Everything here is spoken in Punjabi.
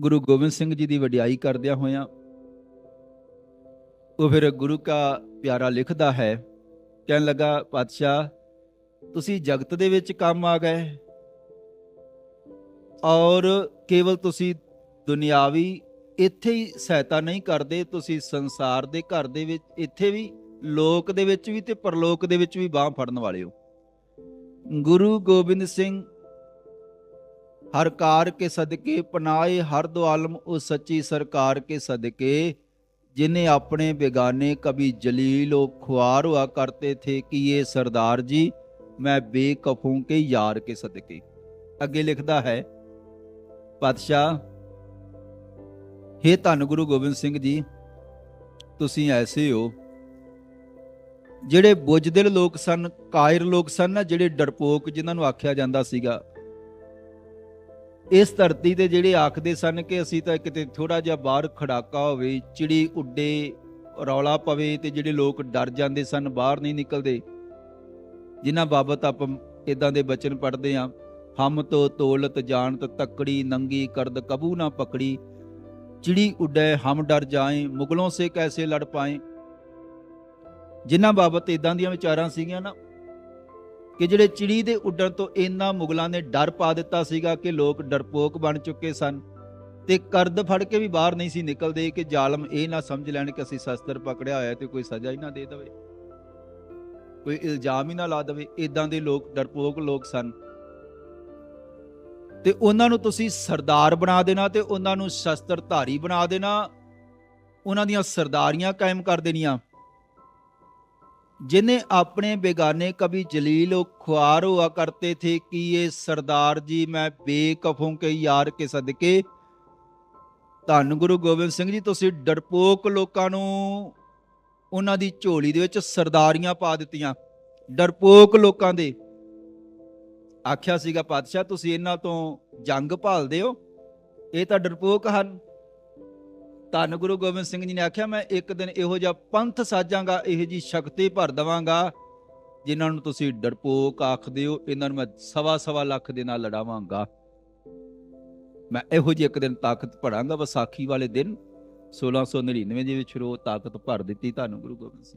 ਗੁਰੂ ਗੋਬਿੰਦ ਸਿੰਘ ਜੀ ਦੀ ਵਡਿਆਈ ਕਰਦਿਆਂ ਹੋਇਆਂ ਉਹ ਫਿਰ ਗੁਰੂ ਕਾ ਪਿਆਰਾ ਲਿਖਦਾ ਹੈ, ਕਹਿਣ ਲੱਗਾ, ਪਾਤਸ਼ਾਹ, ਤੁਸੀਂ ਜਗਤ ਦੇ ਵਿੱਚ ਕੰਮ ਆ ਗਏ ਔਰ ਕੇਵਲ ਤੁਸੀਂ ਦੁਨਿਆਵੀ ਇੱਥੇ ਹੀ ਸਹਾਇਤਾ ਨਹੀਂ ਕਰਦੇ, ਤੁਸੀਂ ਸੰਸਾਰ ਦੇ ਘਰ ਦੇ ਵਿੱਚ, ਇੱਥੇ ਵੀ, ਲੋਕ ਦੇ ਵਿੱਚ ਵੀ ਤੇ ਪਰਲੋਕ ਦੇ ਵਿੱਚ ਵੀ ਬਾਹ ਫੜਨ ਵਾਲੇ ਹੋ। ਗੁਰੂ ਗੋਬਿੰਦ ਸਿੰਘ ਹਰ ਕਾਰ ਕੇ ਸਦਕੇ ਪਨਾਏ, ਹਰ ਦੁਆਲਮ ਉਹ ਸੱਚੀ ਸਰਕਾਰ ਕੇ ਸਦਕੇ। ਜਿਨੇ ਆਪਣੇ ਬੇਗਾਨੇ ਕਬੀ ਜਲੀਲ ਉਹ ਖੁਆਰ ਹੁਆ ਕਰਤੇ ਥੇ ਕਿ ਇਹ ਸਰਦਾਰ ਜੀ, ਮੈਂ ਬੇਕਫੂ ਕੇ ਯਾਰ ਕੇ ਸਦਕੇ। ਅੱਗੇ ਲਿਖਦਾ ਹੈ, ਪਾਤਸ਼ਾਹ, ਹੇ ਧੰਨ ਗੁਰੂ ਗੋਬਿੰਦ ਸਿੰਘ ਜੀ, ਤੁਸੀਂ ਐਸੇ ਹੋ, ਜਿਹੜੇ ਬੁੱਝਦਿਲ ਲੋਕ ਸਨ, ਕਾਇਰ ਲੋਕ ਸਨ ਨਾ, ਜਿਹੜੇ ਡਰਪੋਕ ਜਿਨ੍ਹਾਂ ਨੂੰ ਆਖਿਆ ਜਾਂਦਾ ਸੀਗਾ। ਇਸ ਧਰਤੀ ਤੇ ਜਿਹੜੇ ਆਖਦੇ ਸਨ ਕਿ ਅਸੀਂ ਤਾਂ ਕਿਤੇ ਥੋੜਾ ਜਿਹਾ ਬਾਹਰ ਖੜਾਕਾ ਹੋਵੇ, ਚਿੜੀ ਉੱਡੇ ਰੌਲਾ ਪਵੇ ਤੇ ਜਿਹੜੇ ਲੋਕ ਡਰ ਜਾਂਦੇ ਸਨ, ਬਾਹਰ ਨਹੀਂ ਨਿਕਲਦੇ। ਜਿਨ੍ਹਾਂ ਬਾਬਤ ਆਪਾਂ ਇਦਾਂ ਦੇ ਬਚਨ ਪੜ੍ਹਦੇ ਆ ਹਮ ਤੋ ਤੋਲਤ ਜਾਣਤ ਤੱਕੜੀ ਨੰਗੀ ਕਰਦ ਕਬੂ ਨਾ ਪਕੜੀ। ਚਿੜੀ ਉੱਡੇ, ਹਮ ਡਰ ਜਾਏ, ਮੁਗਲੋਂ ਸੇ ਕੈਸੇ ਲੜ ਪਾਏ। ਜਿਨ੍ਹਾਂ ਬਾਬਤ ਇਦਾਂ ਦੀਆਂ ਵਿਚਾਰਾਂ ਸੀਗੀਆਂ ਨਾ ਕਿ ਜਿਹੜੇ ਚਿੜੀ ਦੇ ਉੱਡਣ ਤੋਂ ਇੰਨਾ ਮੁਗਲਾਂ ਨੇ ਡਰ ਪਾ ਦਿੱਤਾ ਸੀਗਾ ਕਿ ਲੋਕ ਡਰਪੋਕ ਬਣ ਚੁੱਕੇ ਸਨ ਤੇ ਕਰਦ ਫੜ ਕੇ ਵੀ ਬਾਹਰ ਨਹੀਂ ਸੀ ਨਿਕਲਦੇ ਕਿ ਜ਼ਾਲਮ ਇਹ ਨਾ ਸਮਝ ਲੈਣ ਕਿ ਅਸੀਂ ਸ਼ਸਤਰ ਪਕੜਿਆ ਹੋਇਆ ਤੇ ਕੋਈ ਸਜ਼ਾ ਹੀ ਨਾ ਦੇ ਦੇਵੇ। ਕੋਈ ਇਲਜ਼ਾਮ ਹੀ ਨਾ ਲਾ ਦੇਵੇ ਇਦਾਂ ਦੇ ਲੋਕ, ਡਰਪੋਕ ਲੋਕ ਸਨ। ਤੇ ਉਹਨਾਂ ਨੂੰ ਤੁਸੀਂ ਸਰਦਾਰ ਬਣਾ ਦੇਣਾ ਤੇ ਉਹਨਾਂ ਨੂੰ ਸ਼ਸਤਰ ਧਾਰੀ ਬਣਾ ਦੇਣਾ। ਉਹਨਾਂ ਦੀਆਂ ਸਰਦਾਰੀਆਂ ਕਾਇਮ ਕਰ ਦੇਣੀਆਂ। जिन्हें अपने बेगाने कभी जलील और ख्वार हुआ करते थे कि ये सरदार जी मैं बेकफों के यार के सदके ਧੰਨ ਗੁਰੂ ਗੋਬਿੰਦ ਸਿੰਘ ਜੀ ਤੁਸੀਂ ਡਰਪੋਕ ਲੋਕਾਂ ਨੂੰ ਉਹਨਾਂ ਦੀ ਝੋਲੀ ਦੇ ਵਿੱਚ ਸਰਦਾਰੀਆਂ ਪਾ ਦਿੱਤੀਆਂ ਡਰਪੋਕ ਲੋਕਾਂ ਦੇ ਆਖਿਆ ਸੀਗਾ ਪਾਤਸ਼ਾਹ ਤੁਸੀਂ ਇਹਨਾਂ ਤੋਂ ਜੰਗ ਭਾਲਦੇ ਹੋ ਇਹ ਤਾਂ ਡਰਪੋਕ ਹਨ ਧੰਨ ਗੁਰੂ ਗੋਬਿੰਦ ਸਿੰਘ ਜੀ ਨੇ ਆਖਿਆ, ਮੈਂ ਇੱਕ ਦਿਨ ਇਹੋ ਜਿਹਾ ਪੰਥ ਸਾਜਾਂਗਾ, ਇਹੋ ਜੀ ਸ਼ਕਤੀ ਭਰ ਦਵਾਂਗਾ, ਜਿਨ੍ਹਾਂ ਨੂੰ ਤੁਸੀਂ ਡਰਪੋਕ ਆਖਦੇ ਹੋ, ਇਹਨਾਂ ਨੂੰ ਮੈਂ ਸਵਾ ਸਵਾ ਲੱਖ ਦੇ ਨਾਲ ਲੜਾਵਾਂਗਾ। ਮੈਂ ਇਹੋ ਜਿਹੀ ਇੱਕ ਦਿਨ ਤਾਕਤ ਭਰਾਂਗਾ, ਵਿਸਾਖੀ ਵਾਲੇ ਦਿਨ 1699 ਦੇ ਵਿੱਚ ਰੋ ਤਾਕਤ ਭਰ ਦਿੱਤੀ ਧੰਨ ਗੁਰੂ ਗੋਬਿੰਦ ਸਿੰਘ